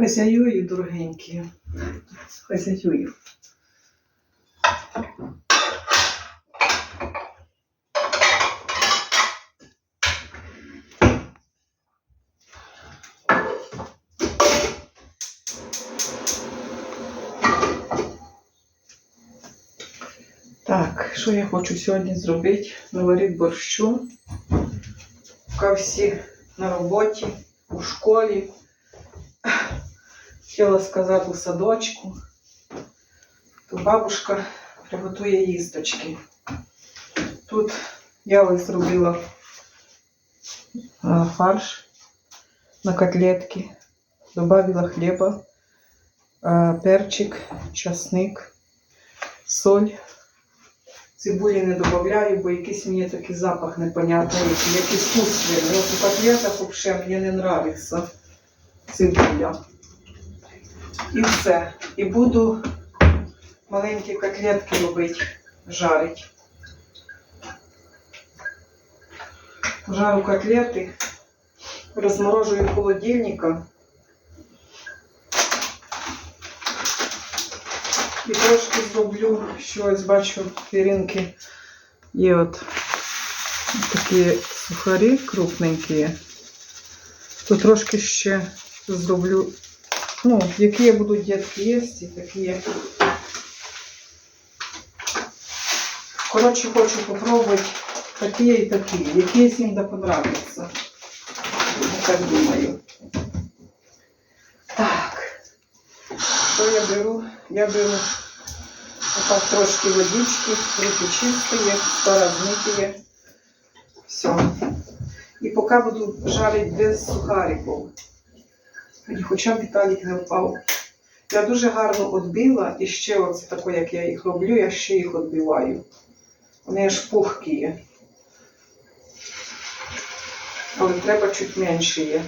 Хазяюю, дорогенькі. Хазяюю. Так, що я хочу сьогодні зробити? Наварити борщу. Поки всі на роботі, у школі. Хотіла сказати у садочку. То бабушка приготує їсточки. Тут я зробила фарш на котлетки, добавила хліба, перчик, часник, соль. Цибулі не додаю, бо якийсь мені такий запах непонятний, який- якийсь вкус. У взагалі мені не подобається цибуля. І все. І буду маленькі котлетки робити, жарити. Жару котлети, розморожую холодильника. І трошки зроблю щось, бачу, піринки є от такі сухарі крупненькі. То трошки ще зроблю, ну, які будуть дітки їсти, такі. Коротше, хочу попробувати такі і такі. Якісь їм да понравиться. Я так думаю. Так. Що я беру? Я беру отак трошки водички, руки чисті, стара змиті. Все. І поки буду жарити без сухариків. І Хоча б Віталік не впав. Я дуже гарно відбила і ще оце таке, як я їх роблю, я ще їх відбиваю. Вони аж пухкі є. Але треба чуть менше є.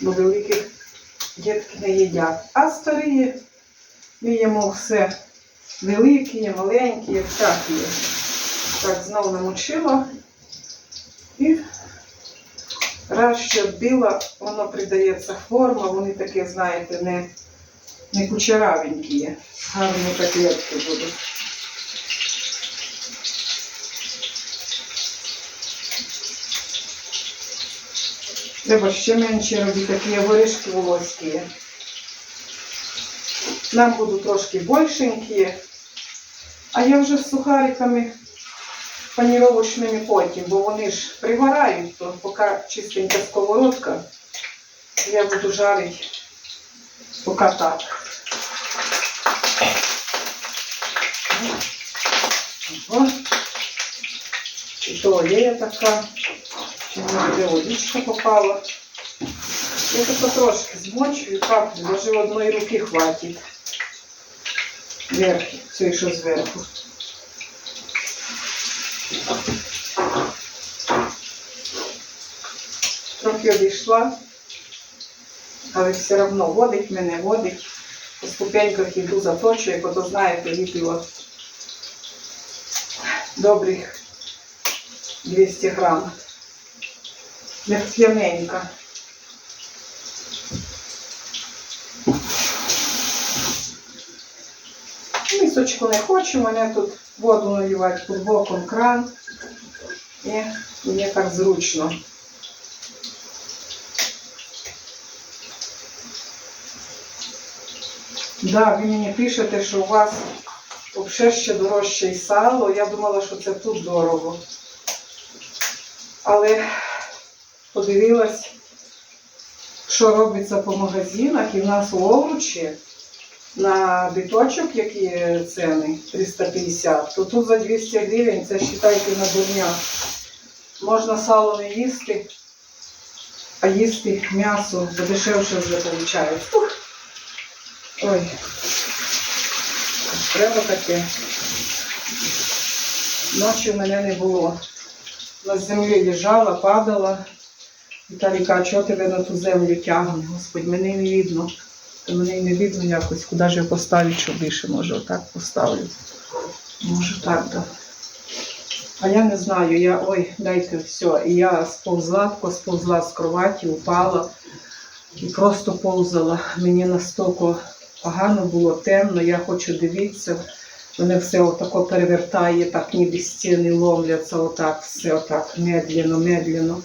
Бо великих дітки не їдять. А старі їмо все великі, маленькі, всякі. Так, знову намочила. І раз ще вбила, воно придається форма, вони таке, знаєте, не, не кучеравенькі є. Гарні котлетки будуть. Треба ще менше робити, такі воришки волоські. Нам будуть трошки більшенькі. А я вже з сухариками паніровочними потім, бо вони ж пригорають, то поки чистенька сковородка, я буду жарити поки так. О, і то олія така, чи може водичка попала. Я тут трошки змочую, каплю, даже одної руки хватить. Верх, все, що зверху. Трохи одійшла, але все одно водить мене, водить. По ступеньках іду заточую, як ото знаєте, випила добрих 200 грам. Мертвяненька. Мисочку не хочу, мене тут воду наливати під боком кран. І мені так зручно. Да, ви мені пишете, що у вас взагалі ще дорожче і сало. Я думала, що це тут дорого. Але подивилась, що робиться по магазинах, і в нас у Овручі на біточок, які ціни 350, то тут за 200 гривень, це вважайте на дурня. Можна сало не їсти, а їсти м'ясо, бо дешевше вже виходить. Ой, треба таке. Ночі в мене не було. На землі лежала, падала. Віталій каже, чого тебе на ту землю тягне? Господь, мене не видно. Мене й не видно якось, куди ж я поставлю, що більше, може, отак поставлю. Може так, да. А я не знаю, я ой, дайте все. І я сповзла, сповзла з кроваті, упала. і просто повзала. Мені настільки погано було, темно, я хочу дивитися. Мене все отако перевертає, так ніби стіни ломляться, отак, все отак, медленно, медленно.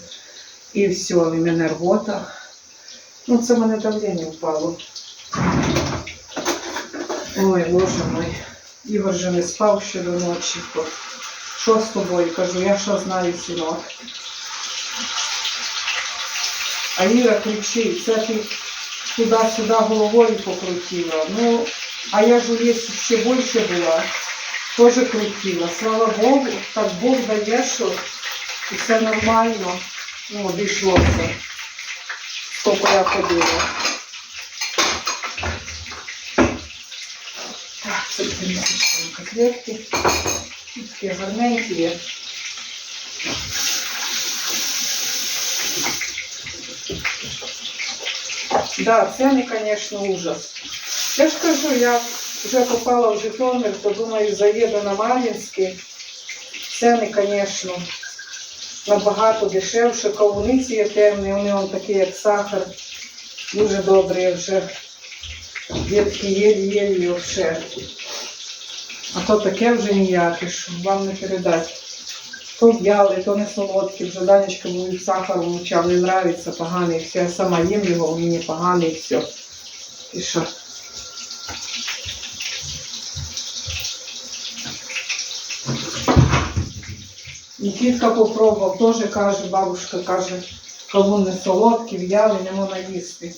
І все, і мене рвота. Ну, це в мене давлення впало. Ой, боже мой. Ігор же не спав ще до ночі. Що з тобою? Кажу, я що знаю, синок. А Іра кричить, це ти туди-сюди головою покрутила. Ну, а я ж у лісі ще більше була, теж крутила. Слава Богу, так Бог дає, що і все нормально. Ну, обійшлося. Скільки я ходила. Котлетки. Такі гарненькі. Да, ціни, звісно, ужас. Я ж кажу, я вже попала в Житомир, то думаю, заїду на Мар'їнський. Ціни, звісно, набагато дешевше. Кавуниці є темні, вони вон такі, як сахар. Дуже добрі вже. Дітки єлі-єлі вже. А то таке вже ніяке, що вам не передати. То в'яли, то не солодкі, вже Данечка будуть сахар влучав, не нравиться, поганий, все. Я сама їм його, мені поганий, все. І що? Нікітка попробував, теж каже, бабушка каже, кавун не солодкий, в'яли, не можна їсти.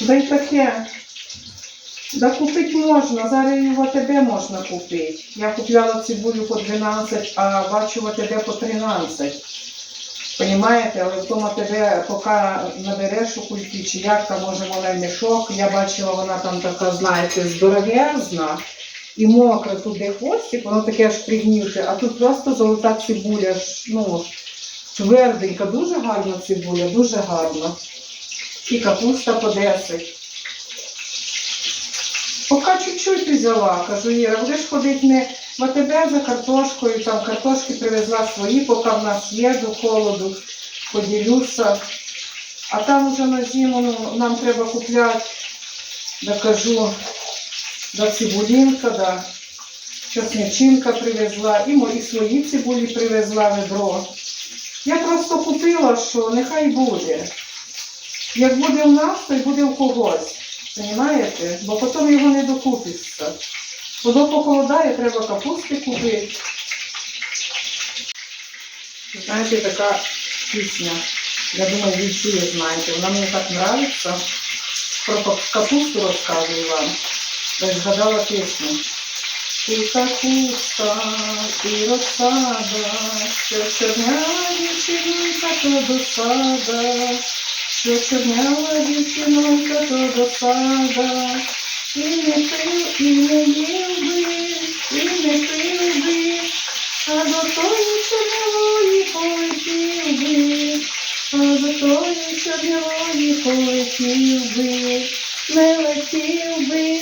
Да й таке. Да купити можна, зараз і в АТБ можна купити. Я купляла цибулю по 12, а бачу в АТБ по 13. Понімаєте, але в тому АТБ поки набереш у кульки, чи як там може вона мішок. Я бачила, вона там така, знаєте, здоров'язна і мокре тут де хвостик, воно таке аж пригнівше, а тут просто золота цибуля, ну, тверденька, дуже гарна цибуля, дуже гарна. І капуста по 10. Поки чуть-чуть взяла, кажу, Іра, будеш ходити не в АТБ за картошкою, там картошки привезла свої, поки в нас є до холоду, поділюся. А там вже на зиму ну, нам треба купляти, да кажу, да цибулінка, да чесничинка привезла, і мої свої цибулі привезла ведро. Я просто купила, що нехай буде. Як буде в нас, то й буде в когось. Понимаєте? Бо потім його не докупиться. Воно похолодає, треба капусти купити. Знаєте, така пісня. Я думаю, ви всі її знаєте. Вона мені так подобається. Про капусту розказую вам. Я згадала пісню. Ти капуста, ти розсада, що чорнява дівчинка, то досада. Що чорнява дівчинонька, то досада, і не пив, і не їв би, і не пив би, а до тої чорнявої полетів би, а до тої чорнявої полетів би, не летів би,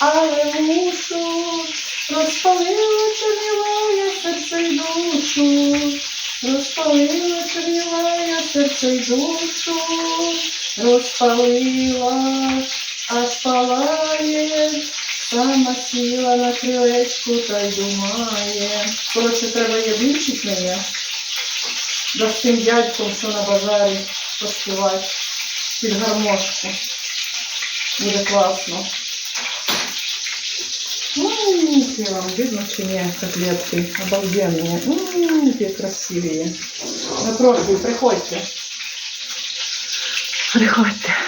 але мушу, розпалила чорнявая серце й душу. Розпалила чорнівая серце й душу, розпалила, аж палає, сама сіла на крилечку та й думає. Коротше, треба є вивчити мене, да з тим дядьком, що на базарі поспівати під гармошку. Буде класно. Ммм, вам видно чи ні, котлетки обалденные. Ммм, красивые. Запрошую, приходьте. Приходьте.